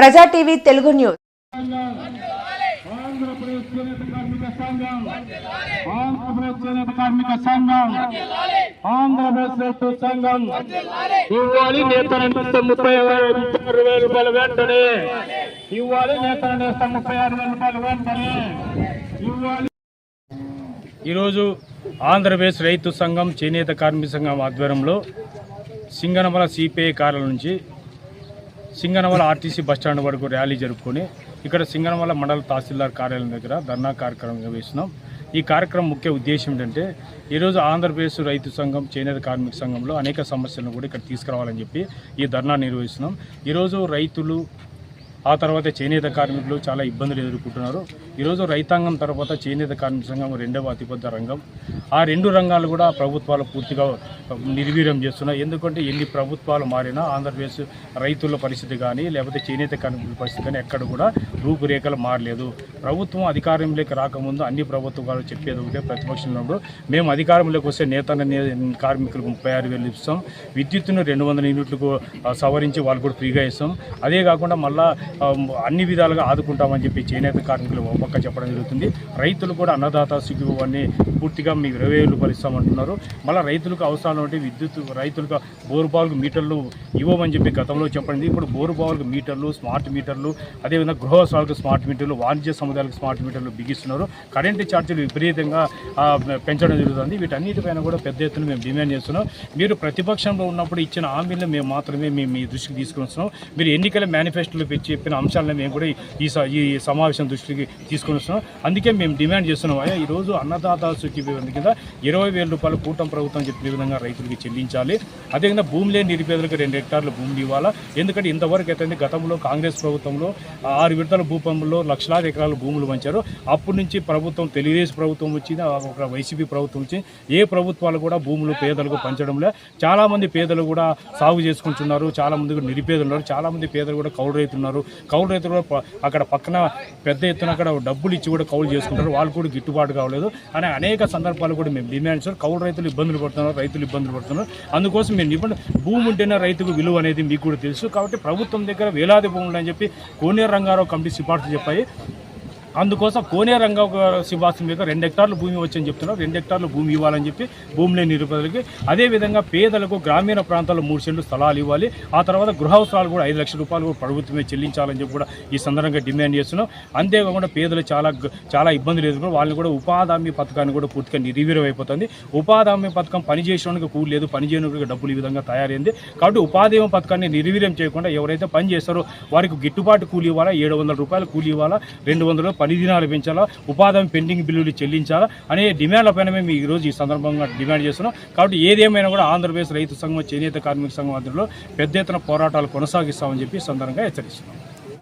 ప్రజా TV Telugu news. Andhra Pradesh చేనేత కార్మిక సంఘం ఆంధ్రప్రదేశ్ చేనేత కార్మిక సంఘం ఆంధ్రప్రదేశ్ రైతు సంఘం ఇవ్వాలి నేతల నేస్తం ముప్పై ఆరు వేల రూపాయలు వెంటనే. ఇవ్వాలి నేతల నేస్తం ముప్పై ఆరు వేల రూపాయలు వెంటనే. ఇవ్వాలి. ఈరోజు ఆంధ్రప్రదేశ్ రైతు సంఘం చేనేత కార్మిక సంఘం ఆధ్వర్యంలో సింగనమల సిపిఐ కార్యాలయం నుంచి సింగనమల ఆర్టీసీ బస్టాండ్ వరకు ర్యాలీ జరుపుకొని ఇక్కడ సింగనమల మండల తహసీల్దార్ కార్యాలయం దగ్గర ధర్నా కార్యక్రమం నిర్వహిస్తున్నాం ఈ కార్యక్రమం ముఖ్య ఉద్దేశం ఏంటంటే ఈరోజు ఆంధ్రప్రదేశ్ రైతు సంఘం చేనేత కార్మిక సంఘంలో అనేక సమస్యలను కూడా ఇక్కడ తీసుకురావాలని చెప్పి ఈ ధర్నా నిర్వహిస్తున్నాం. ఈరోజు రైతులు ఆ తర్వాత చేనేత కార్మికులు చాలా ఇబ్బందులు ఎదుర్కొంటున్నారు. ఈరోజు రైతాంగం తర్వాత చేనేత కార్మిక సంఘం రెండవ అతిపెద్ద రంగం. ఆ రెండు రంగాలు కూడా ప్రభుత్వాలు పూర్తిగా నిర్వీర్యం చేస్తున్నాయి. ఎందుకంటే ఎన్ని ప్రభుత్వాలు మారినా ఆంధ్రప్రదేశ్ రైతుల పరిస్థితి కానీ లేకపోతే చేనేత కార్మికుల పరిస్థితి కానీ ఎక్కడ కూడా రూపురేఖలు మారలేదు. ప్రభుత్వం అధికారంలోకి రాకముందు అన్ని ప్రభుత్వాలు చెప్పేది ఒకటే ప్రతిపక్షంలో ఉన్నప్పుడు మేము అధికారంలోకి వస్తే నేతన్న కార్మికులకు ముప్పై ఆరు వేలు ఇస్తాం విద్యుత్తును రెండు వందల యూనిట్లకు సవరించి వాళ్ళు కూడా ఫ్రీగా ఇస్తాం. అదే కాకుండా మళ్ళీ అన్ని విధాలుగా ఆదుకుంటామని చెప్పి చేనేత కార్మికులు ఒక చెప్పడం జరుగుతుంది. రైతులు కూడా అన్నదాత సిగ్గు పూర్తిగా మీకు ఇరవై వేలు పరిస్తామంటున్నారు. మళ్ళీ రైతులకు అవసరాలు ఉంటే విద్యుత్ రైతులకు బోరుబావులకు మీటర్లు ఇవ్వమని చెప్పి గతంలో చెప్పండి. ఇప్పుడు బోరుబావులకు మీటర్లు స్మార్ట్ మీటర్లు అదేవిధంగా గృహవసాలకు స్మార్ట్ మీటర్లు వాణిజ్య సముదాయాలకు స్మార్ట్ మీటర్లు బిగిస్తున్నారు. కరెంటు ఛార్జీలు విపరీతంగా పెంచడం జరుగుతుంది. వీటన్నిటిపైన కూడా పెద్ద ఎత్తున మేము డిమాండ్ చేస్తున్నాం. మీరు ప్రతిపక్షంలో ఉన్నప్పుడు ఇచ్చిన హామీలను మేము మాత్రమే మేము మీ దృష్టికి తీసుకుని వస్తున్నాం మీరు ఎన్నికల మేనిఫెస్టోలు పెట్టి చెప్పిన అంశాలను మేము కూడా ఈ స- ఈ సమావేశం దృష్టికి తీసుకొని వస్తున్నాం. అందుకే మేము డిమాండ్ చేస్తున్నాం అయ్యా ఈరోజు అన్నదాత సుఖీ కింద ఇరవై వేల రూపాయలు కూటమి ప్రభుత్వం చెప్పిన విధంగా రైతులకి చెల్లించాలి. అదేవిధంగా భూమి లేని నిరుపేదలకు రెండు హెక్టార్లు భూమి ఇవ్వాలా? ఎందుకంటే ఇంతవరకు అయితే గతంలో కాంగ్రెస్ ప్రభుత్వంలో ఆరు విడతల భూపంలో లక్షలాది ఎకరాల భూములు పంచారు అప్పటి నుంచి ప్రభుత్వం తెలుగుదేశం ప్రభుత్వం వచ్చింది ఒక వైసీపీ ప్రభుత్వం వచ్చి ఏ ప్రభుత్వాలు కూడా భూములు పేదలకు పంచడంలో చాలామంది పేదలు కూడా సాగు చేసుకుంటున్నారు చాలామంది కూడా నిరుపేదలు ఉన్నారు చాలామంది పేదలు కూడా కౌలు రైతులు ఉన్నారు. కౌలు రైతులు కూడా అక్కడ పక్కన పెద్ద ఎత్తున అక్కడ డబ్బులు ఇచ్చి కూడా కౌలు చేసుకుంటారు. వాళ్ళు కూడా గిట్టుబాటు కావలేదు. అనే అనేక సందర్భాలు కూడా మేము డిమాండ్ చేస్తాం కౌలు రైతులు ఇబ్బందులు పడుతున్నారు రైతులు ఇబ్బందులు పడుతున్నారు. అందుకోసం మేము ఇబ్బంది భూమి ఉంటేనే రైతుకు విలువ అనేది మీకు కూడా తెలుసు. కాబట్టి ప్రభుత్వం దగ్గర వేలాది భూములు అని చెప్పి కోనేరు రంగారావు కమిటీ సిఫార్సు చెప్పాయి. అందుకోసం కోనే రంగ శివాసం మీద రెండు హెక్టార్లు భూమి వచ్చని చెప్తున్నారు. రెండు హెక్టార్లు భూమి ఇవ్వాలని చెప్పి భూమి లేని నిరుపేదలకి. అదేవిధంగా పేదలకు గ్రామీణ ప్రాంతాల్లో మూడు సెంట్లు స్థలాలు ఇవ్వాలి. ఆ తర్వాత గృహవసరాలు కూడా ఐదు లక్షల రూపాయలు కూడా ప్రభుత్వమే చెల్లించాలని చెప్పి కూడా ఈ సందర్భంగా డిమాండ్ చేస్తున్నాం. అంతేకాకుండా పేదలు చాలా చాలా ఇబ్బందులు ఎదుర్కొని వాళ్ళని కూడా ఉపాధి హామీ పథకాన్ని కూడా పూర్తిగా నిర్వీర్యం అయిపోతుంది. ఉపాధి హామీ పథకం పనిచేసేవానికి కూలి లేదు పనిచేయడానికి డబ్బులు ఈ విధంగా తయారైంది. కాబట్టి ఉపాధి హామీ పథకాన్ని నిర్వీర్యం చేయకుండా ఎవరైతే పని చేస్తారో వారికి గిట్టుబాటు కూలి ఇవ్వాలా? ఏడు వందల రూపాయలు కూలి ఇవ్వాలా? రెండు వందలు పని దినాలు పెంచాలా? ఉపాధి పెండింగ్ బిల్లులు చెల్లించాలా? అనే డిమాండ్ల పైన మేము ఈరోజు రోజు ఈ సందర్భంగా డిమాండ్ చేస్తున్నాం. కాబట్టి ఏదేమైనా కూడా ఆంధ్రప్రదేశ్ రైతు సంఘం చేనేత కార్మిక సంఘం ఆధ్వర్యంలో పెద్ద ఎత్తున పోరాటాలు కొనసాగిస్తామని చెప్పి సందర్భంగా హెచ్చరిస్తున్నాం.